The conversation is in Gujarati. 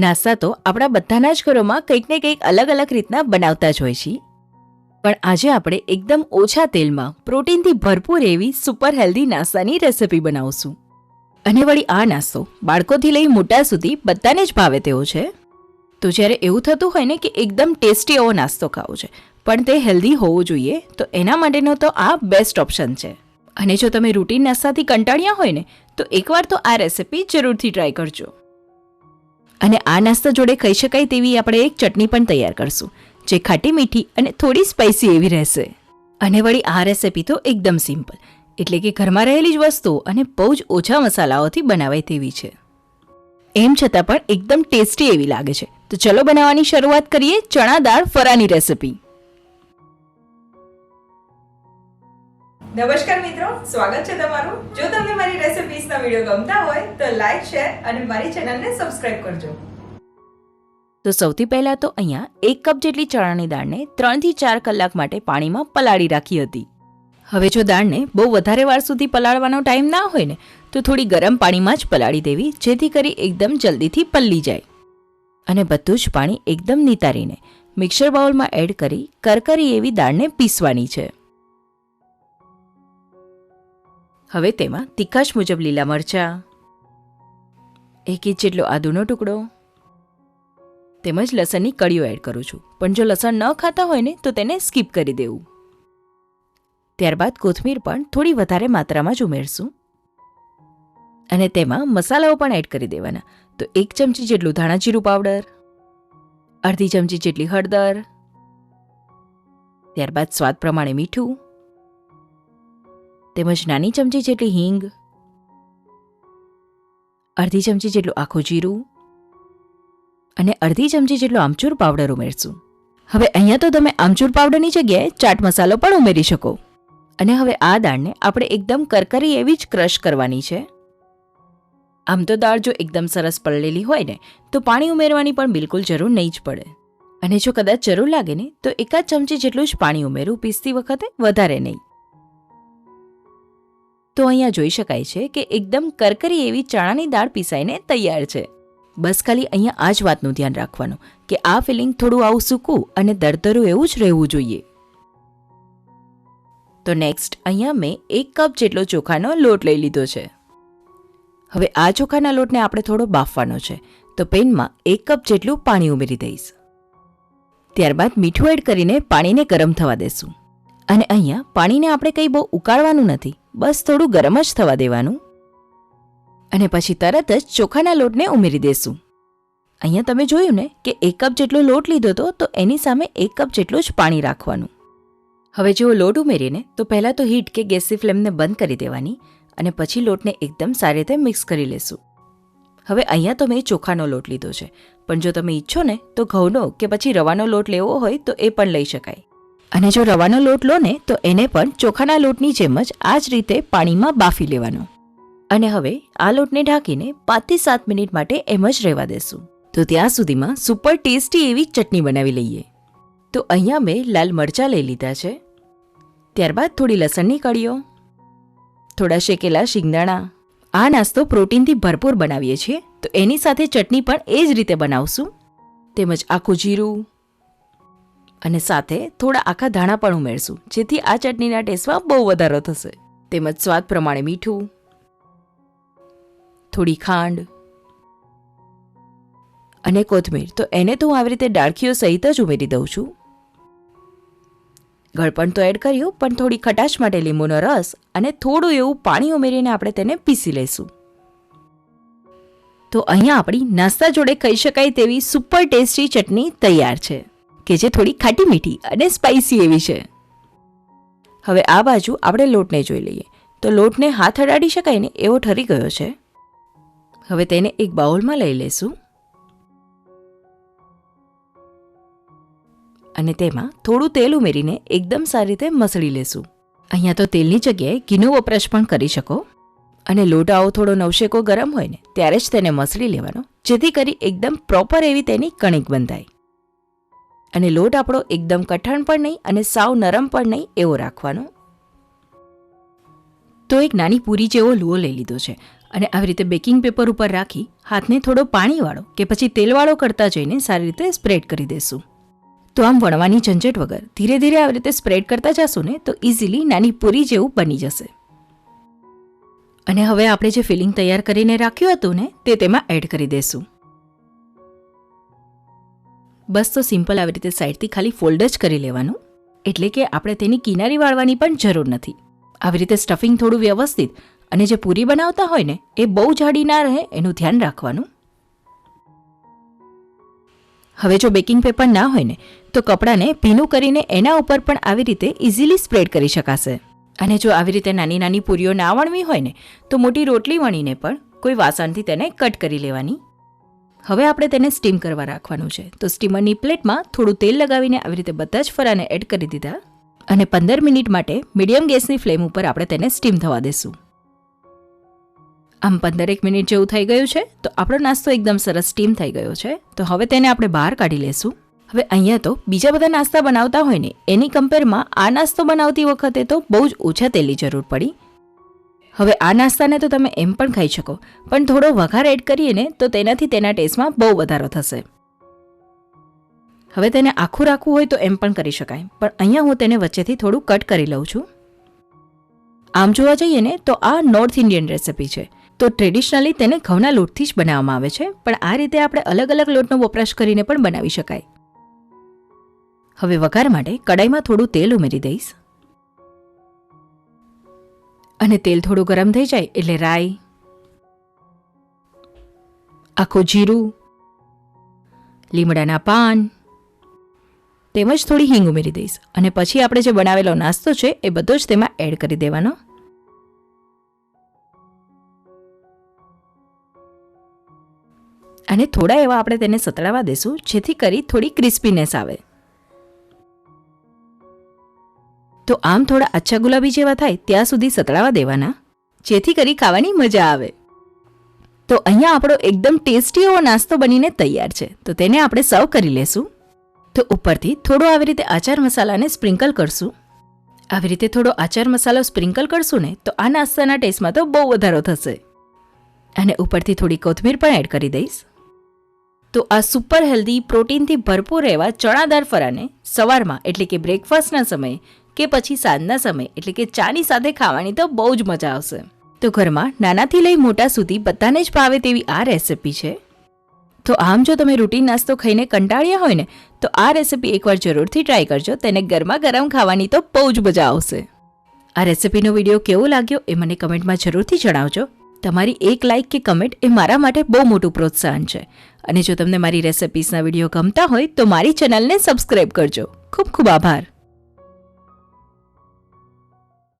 નાસ્તા તો આપણા બધાના જ ઘરોમાં કંઈક ને કંઈક અલગ અલગ રીતના બનાવતા જ હોય છીએ પણ આજે આપણે એકદમ ઓછા તેલમાં પ્રોટીનથી ભરપૂર એવી સુપર હેલ્ધી નાસ્તાની રેસિપી બનાવશું. અને વળી આ નાસ્તો બાળકોથી લઈ મોટા સુધી બધાને જ ભાવે તેવો છે. તો જ્યારે એવું થતું હોય ને કે એકદમ ટેસ્ટી એવો નાસ્તો ખાવો છે, પણ તે હેલ્ધી હોવો જોઈએ, તો એના માટેનો તો આ બેસ્ટ ઓપ્શન છે. અને જો તમે રૂટીન નાસ્તાથી કંટાળ્યા હોય ને, તો એકવાર તો આ રેસિપી જરૂરથી ટ્રાય કરજો. અને આ નાસ્તા જોડે ખાઈ શકાય તેવી આપણે એક ચટણી પણ તૈયાર કરશું, જે ખાટી મીઠી અને થોડી સ્પાઇસી એવી રહેશે. અને વળી આ રેસિપી તો એકદમ સિમ્પલ એટલે કે ઘરમાં રહેલી જ વસ્તુઓ અને બહુ જ ઓછા મસાલાઓથી બનાવાય તેવી છે. એમ છતાં પણ એકદમ ટેસ્ટી એવી લાગે છે. તો ચલો બનાવવાની શરૂઆત કરીએ ચણા દાળ ફરાની રેસિપી નમસ્કાર મિત્રો, સ્વાગત છે તમારું. જો તમને મારી રેસિપીઝના વીડિયો ગમતા હોય, તો લાઈક શેર અને મારી ચેનલને સબસ્ક્રાઇબ કરજો. તો સૌથી પહેલાં તો અહીંયા એક કપ જેટલી ચણાની દાળને ત્રણથી ચાર કલાક માટે પાણીમાં પલાળી રાખી હતી. હવે જો દાળને બહુ વધારે વાર સુધી પલાળવાનો ટાઈમ ના હોય ને, તો થોડી ગરમ પાણીમાં જ પલાળી દેવી, જેથી કરી એકદમ જલ્દીથી પલ્લી જાય. અને બધું જ પાણી એકદમ નિતારીને મિક્સર બાઉલમાં એડ કરી, કરકરી એવી દાળને પીસવાની છે. હવે તેમાં તીખાશ મુજબ લીલા મરચાં, એક ઇંચ જેટલો આદુનો ટુકડો તેમજ લસણની કળીઓ એડ કરું છું. પણ જો લસણ ન ખાતા હોય ને, તો તેને સ્કીપ કરી દેવું. ત્યારબાદ કોથમીર પણ થોડી વધારે માત્રામાં જ ઉમેરશું. અને તેમાં મસાલાઓ પણ એડ કરી દેવાના. તો એક ચમચી જેટલું ધાણા જીરું પાવડર, અડધી ચમચી જેટલી હળદર, ત્યારબાદ સ્વાદ પ્રમાણે મીઠું તેમજ નાની ચમચી જેટલી હિંગ, અડધી ચમચી જેટલું આખું જીરું અને અડધી ચમચી જેટલો આમચૂર પાવડર ઉમેરશું. હવે અહીંયા તો તમે આમચૂર પાવડરની જગ્યાએ ચાટ મસાલો પણ ઉમેરી શકો. અને હવે આ દાળને આપણે એકદમ કરકરી એવી જ ક્રશ કરવાની છે. આમ તો દાળ જો એકદમ સરસ પલળેલી હોય ને, તો પાણી ઉમેરવાની પણ બિલકુલ જરૂર નહીં જ પડે. અને જો કદાચ જરૂર લાગે ને, તો એકાદ ચમચી જેટલું જ પાણી ઉમેરવું પીસતી વખતે વધારે નહીં. તો અહીંયા જોઈ શકાય છે કે એકદમ કરકરી એવી ચણાની દાળ પીસાઈને તૈયાર છે. બસ ખાલી અહીંયા આ જ વાતનું ધ્યાન રાખવાનું, કે આ ફિલિંગ થોડું આવું સૂકું અને દરદરું એવું જ રહેવું જોઈએ. તો નેક્સ્ટ અહીંયા મેં એક કપ જેટલો ચોખાનો લોટ લઈ લીધો છે. હવે આ ચોખાના લોટને આપણે થોડો બાફવાનો છે, તો પેનમાં એક કપ જેટલું પાણી ઉમેરી દઈશ. ત્યારબાદ મીઠું એડ કરીને પાણીને ગરમ થવા દેશું. અને અહીંયા પાણીને આપણે કંઈ બહુ ઉકાળવાનું નથી. બસ થોડું ગરમ જ થવા દેવાનું. અને પછી તરત જ ચોખાના લોટને ઉમેરી દેશું. અહીંયા તમે જોયું ને કે એક કપ જેટલો લોટ લીધો હતો તો એની સામે એક કપ જેટલું જ પાણી રાખવાનું. હવે જેવો લોટ ઉમેરીને, તો પહેલાં તો હીટ કે ગેસની ફ્લેમને બંધ કરી દેવાની અને પછી લોટને એકદમ સારી રીતે મિક્સ કરી લેશું. હવે અહીંયા તો મેં ચોખાનો લોટ લીધો છે. પણ જો તમે ઈચ્છો ને, તો ઘઉંનો કે પછી રવાનો લોટ લેવો હોય, તો એ પણ લઈ શકાય. અને જો રવાનો લોટ લો ને, તો એને પણ ચોખાના લોટની જેમ જ આ જ રીતે પાણીમાં બાફી લેવાનો. અને હવે આ લોટને ઢાંકીને પાંચથી સાત મિનિટ માટે એમ જ રહેવા દેશું. તો ત્યાં સુધીમાં સુપર ટેસ્ટી એવી ચટણી બનાવી લઈએ. તો અહીંયા મેં લાલ મરચાં લઈ લીધા છે. ત્યારબાદ થોડી લસણની કળીઓ, થોડા શેકેલા શિંગદાણા. આ નાસ્તો પ્રોટીનથી ભરપૂર બનાવીએ છીએ. તો એની સાથે ચટણી પણ એ જ રીતે બનાવશું. તેમજ આખું જીરું અને સાથે થોડા આખા ધાણા પણ ઉમેરશું, જેથી આ ચટણીના ટેસ્ટમાં બહુ વધારો થશે. તેમજ સ્વાદ પ્રમાણે મીઠું, થોડી ખાંડ અને કોથમીર. તો એને તો હું આવી રીતે ડાળખીઓ સહિત જ ઉમેરી દઉં છું. ગળપણ તો એડ કર્યું, પણ થોડી ખટાશ માટે લીંબુનો રસ અને થોડું એવું પાણી ઉમેરીને આપણે તેને પીસી લઈશું. તો અહીંયા આપણી નાસ્તા જોડે ખાઈ શકાય તેવી સુપર ટેસ્ટી ચટણી તૈયાર છે. કે જે થોડી ખાટી મીઠી અને સ્પાઇસી એવી છે. હવે આ બાજુ આપણે લોટને જોઈ લઈએ. તો લોટને હાથ અડાડી શકાય ને એવો ઠરી ગયો છે. હવે તેને એક બાઉલમાં લઈ લેશું. અને તેમાં થોડું તેલ ઉમેરીને એકદમ સારી રીતે મસળી લેશું. અહીંયા તો તેલની જગ્યાએ ઘીનો વપરાશ પણ કરી શકો. અને લોટ આવો થોડો નવશેકો ગરમ હોય ને, ત્યારે જ તેને મસળી લેવાનો, જેથી કરી એકદમ પ્રોપર એવી તેની કણિક બંધાય. અને લોટ આપણો એકદમ કઠણ પણ નહીં અને સાવ નરમ પણ નહીં એવો રાખવાનો. તો એક નાની પૂરી જેવો લુઓ લઈ લીધો છે અને આવી રીતે બેકિંગ પેપર ઉપર રાખી હાથને થોડો પાણીવાળો કે પછી તેલવાળો કરતા જઈને સારી રીતે સ્પ્રેડ કરી દેશું. તો આમ વણવાની ઝંઝટ વગર ધીરે ધીરે આવી રીતે સ્પ્રેડ કરતા જશું ને તો ઇઝીલી નાની પૂરી જેવું બની જશે. અને હવે આપણે જે ફિલિંગ તૈયાર કરીને રાખ્યું હતું ને તે તેમાં એડ કરી દેશું. બસ તો સિમ્પલ આવી રીતે સાઈડથી ખાલી ફોલ્ડ જ કરી લેવાનું. એટલે કે આપણે તેની કિનારી વાળવાની પણ જરૂર નથી. આવી રીતે સ્ટફિંગ થોડું વ્યવસ્થિત અને જે પૂરી બનાવતા હોય ને, એ બહુ જાડી ના રહે, એનું ધ્યાન રાખવાનું. હવે જો બેકિંગ પેપર ના હોય ને, તો કપડાને ભીનું કરીને એના ઉપર પણ આવી રીતે ઇઝીલી સ્પ્રેડ કરી શકાશે. અને જો આવી રીતે નાની નાની પૂરીઓ ના વણવી હોય ને, તો મોટી રોટલી વણીને પણ કોઈ વાસણથી તેને કટ કરી લેવાની. હવે આપણે તેને સ્ટીમ કરવા રાખવાનું છે. તો સ્ટીમરની પ્લેટમાં થોડું તેલ લગાવીને આવી રીતે બધા જ ફરાને એડ કરી દીધા અને પંદર મિનિટ માટે મીડિયમ ગેસની ફ્લેમ ઉપર આપણે તેને સ્ટીમ થવા દેશું. આમ પંદરેક મિનિટ જેવું થઈ ગયું છે, તો આપણો નાસ્તો એકદમ સરસ સ્ટીમ થઈ ગયો છે. તો હવે તેને આપણે બહાર કાઢી લેશું. હવે અહીંયા તો બીજા બધા નાસ્તા બનાવતા હોય ને, એની કમ્પેરમાં આ નાસ્તો બનાવતી વખતે તો બહુ જ ઓછા તેલની જરૂર પડી. હવે આ નાસ્તાને તો તમે એમ પણ ખાઈ શકો, પણ થોડો વઘાર એડ કરીએ ને તો તેનાથી તેના ટેસ્ટમાં બહુ વધારો થશે. હવે તેને આખું રાખવું હોય તો એમ પણ કરી શકાય, પણ અહીંયા હું તેને વચ્ચેથી થોડું કટ કરી લઉં છું. આમ જોવા જઈએ ને તો આ નોર્થ ઇન્ડિયન રેસિપી છે. તો ટ્રેડિશનલી તેને ઘઉંના લોટથી જ બનાવવામાં આવે છે, પણ આ રીતે આપણે અલગ અલગ લોટનો વપરાશ કરીને પણ બનાવી શકાય. હવે વઘાર માટે કડાઈમાં થોડું તેલ ઉમેરી દઈશ. અને તેલ થોડું ગરમ થઈ જાય એટલે રાઈ. આખું જીરું. લીમડાના પાન. તેમજ થોડી હિંગ ઉમેરી દઈશ. અને પછી આપણે જે બનાવેલો નાસ્તો છે એ બધો જ તેમાં એડ કરી દેવાનો. અને થોડા એવા આપણે તેને સતળાવા દેશું, જેથી કરી થોડી ક્રિસ્પીનેસ આવે. તો આમ થોડા અચ્છા ગુલાબી જેવા થાય ત્યાં સુધી સતળાવા દેવાના? જેથી કરી ખાવાની મજા આવે. તો અહીંયા આપણો એકદમ ટેસ્ટી એવો નાસ્તો બનીને તૈયાર છે. તો તેને આપણે સર્વ કરી લેશું. તો ઉપરથી થોડો આવી રીતે આચાર મસાલાને સ્પ્રિંકલ કરશું. આવી રીતે થોડો આચાર મસાલો સ્પ્રિંકલ કરશું ને, તો આ નાસ્તાના ટેસ્ટમાં તો બહુ વધારો થશે. અને ઉપરથી થોડી કોથમીર પણ એડ કરી દઈશ. તો આ સુપર હેલ્ધી પ્રોટીનથી ભરપૂર એવા ચણાદાર ફરાને સવારમાં એટલે કે બ્રેકફાસ્ટના સમયે કે પછી સાંજના સમય, એટલે કે ચાની સાથે ખાવાની તો બહુ જ મજા આવશે. તો ઘરમાં નાનાથી લઈ મોટા સુધી બધાને જ ભાવે તેવી આ રેસિપી છે. તો આમ જો તમે રૂટીન નાસ્તો ખાઈને કંટાળ્યા હોય ને, તો આ રેસિપી એકવાર જરૂરથી ટ્રાય કરજો, તેને ગરમા ગરમ ખાવાની તો બહુ જ મજા આવશે. આ રેસિપીનો વીડિયો કેવો લાગ્યો એ મને કમેન્ટમાં જરૂરથી જણાવજો. તમારી એક લાઇક કે કમેન્ટ એ મારા માટે બહુ મોટું પ્રોત્સાહન છે. અને જો તમને મારી રેસિપીસના વીડિયો ગમતા હોય તો મારી ચેનલને સબસ્ક્રાઈબ કરજો. ખૂબ ખૂબ આભાર.